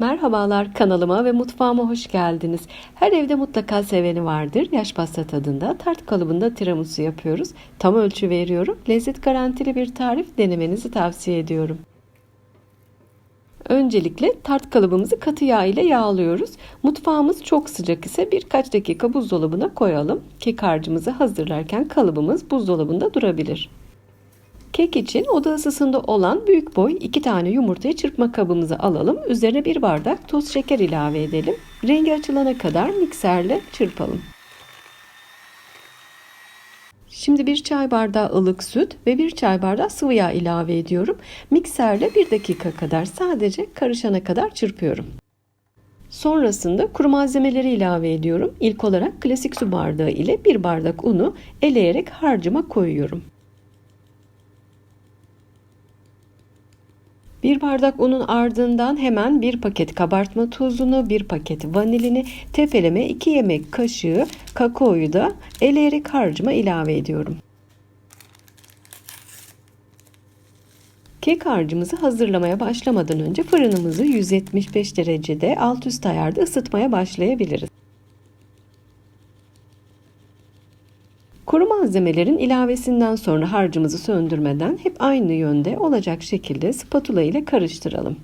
Merhabalar kanalıma ve mutfağıma hoş geldiniz. Her evde mutlaka seveni vardır. Yaş pasta tadında tart kalıbında tiramisu yapıyoruz. Tam ölçü veriyorum. Lezzet garantili bir tarif denemenizi tavsiye ediyorum. Öncelikle tart kalıbımızı katı yağ ile yağlıyoruz. Mutfağımız çok sıcak ise birkaç dakika buzdolabına koyalım. Kek harcımızı hazırlarken kalıbımız buzdolabında durabilir. Kek için oda ısısında olan büyük boy 2 tane yumurtayı çırpma kabımıza alalım. Üzerine bir bardak toz şeker ilave edelim. Rengi açılana kadar mikserle çırpalım. Şimdi bir çay bardağı ılık süt ve bir çay bardağı sıvı yağ ilave ediyorum. Mikserle bir dakika kadar sadece karışana kadar çırpıyorum. Sonrasında kuru malzemeleri ilave ediyorum. İlk olarak klasik su bardağı ile bir bardak unu eleyerek harcıma koyuyorum. Bir bardak unun ardından hemen bir paket kabartma tozunu, bir paket vanilini, tepeleme 2 yemek kaşığı kakaoyu da eleyerek harcıma ilave ediyorum. Kek harcımızı hazırlamaya başlamadan önce fırınımızı 175 derecede alt üst ayarda ısıtmaya başlayabiliriz. Kuru malzemelerin ilavesinden sonra harcımızı söndürmeden hep aynı yönde olacak şekilde spatula ile karıştıralım.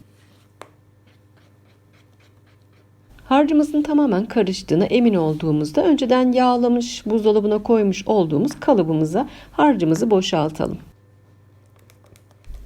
Harcımızın tamamen karıştığına emin olduğumuzda önceden yağlamış, buzdolabına koymuş olduğumuz kalıbımıza harcımızı boşaltalım.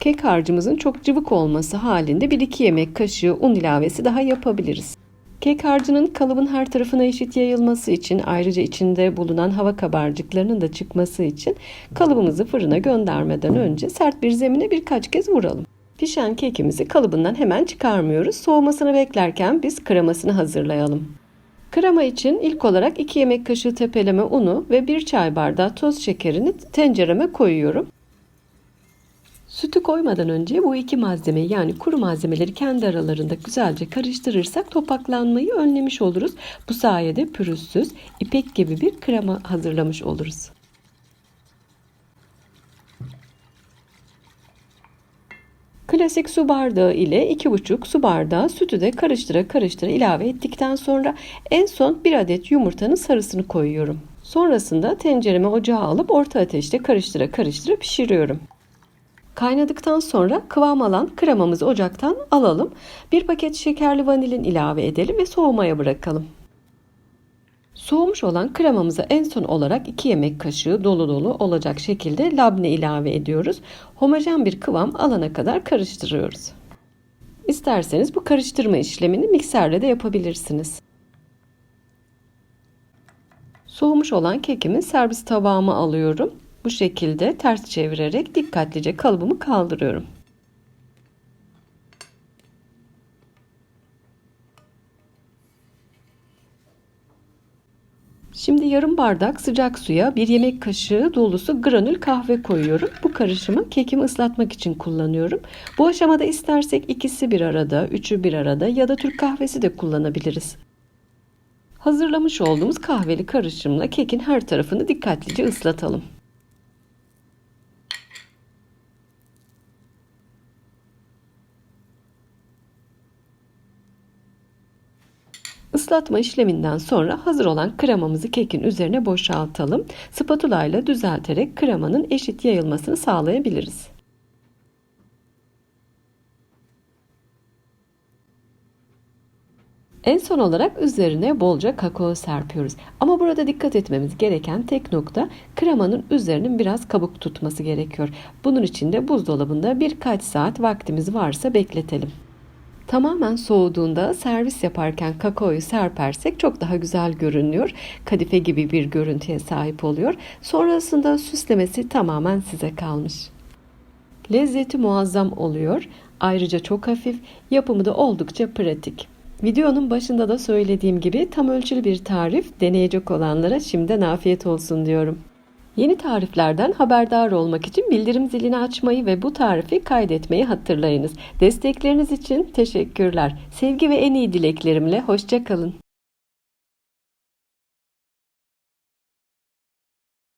Kek harcımızın çok cıvık olması halinde 1-2 yemek kaşığı un ilavesi daha yapabiliriz. Kek harcının kalıbın her tarafına eşit yayılması için ayrıca içinde bulunan hava kabarcıklarının da çıkması için kalıbımızı fırına göndermeden önce sert bir zemine birkaç kez vuralım. Pişen kekimizi kalıbından hemen çıkarmıyoruz. Soğumasını beklerken biz kremasını hazırlayalım. Krema için ilk olarak 2 yemek kaşığı tepeleme unu ve 1 çay bardağı toz şekerini tencereme koyuyorum. Sütü koymadan önce bu iki malzemeyi yani kuru malzemeleri kendi aralarında güzelce karıştırırsak topaklanmayı önlemiş oluruz. Bu sayede pürüzsüz, ipek gibi bir krema hazırlamış oluruz. Klasik su bardağı ile 2,5 su bardağı sütü de karıştıra karıştıra ilave ettikten sonra en son bir adet yumurtanın sarısını koyuyorum. Sonrasında tencereme ocağa alıp orta ateşte karıştıra karıştıra pişiriyorum. Kaynadıktan sonra kıvam alan kremamızı ocaktan alalım. Bir paket şekerli vanilin ilave edelim ve soğumaya bırakalım. Soğumuş olan kremamıza en son olarak 2 yemek kaşığı dolu dolu olacak şekilde labne ilave ediyoruz. Homojen bir kıvam alana kadar karıştırıyoruz. İsterseniz bu karıştırma işlemini mikserle de yapabilirsiniz. Soğumuş olan kekimi servis tabağıma alıyorum. Bu şekilde ters çevirerek dikkatlice kalıbımı kaldırıyorum. Şimdi yarım bardak sıcak suya bir yemek kaşığı dolusu granül kahve koyuyorum. Bu karışımı kekimi ıslatmak için kullanıyorum. Bu aşamada istersek ikisi bir arada, üçü bir arada ya da Türk kahvesi de kullanabiliriz. Hazırlamış olduğumuz kahveli karışımla kekin her tarafını dikkatlice ıslatalım. Islatma işleminden sonra hazır olan kremamızı kekin üzerine boşaltalım. Spatula ile düzelterek kremanın eşit yayılmasını sağlayabiliriz. En son olarak üzerine bolca kakao serpiyoruz. Ama burada dikkat etmemiz gereken tek nokta kremanın üzerinin biraz kabuk tutması gerekiyor. Bunun için de buzdolabında birkaç saat vaktimiz varsa bekletelim. Tamamen soğuduğunda servis yaparken kakaoyu serpersek çok daha güzel görünüyor. Kadife gibi bir görüntüye sahip oluyor. Sonrasında süslemesi tamamen size kalmış. Lezzeti muazzam oluyor. Ayrıca çok hafif, yapımı da oldukça pratik. Videonun başında da söylediğim gibi tam ölçülü bir tarif deneyecek olanlara şimdiden afiyet olsun diyorum. Yeni tariflerden haberdar olmak için bildirim zilini açmayı ve bu tarifi kaydetmeyi hatırlayınız. Destekleriniz için teşekkürler. Sevgi ve en iyi dileklerimle hoşçakalın.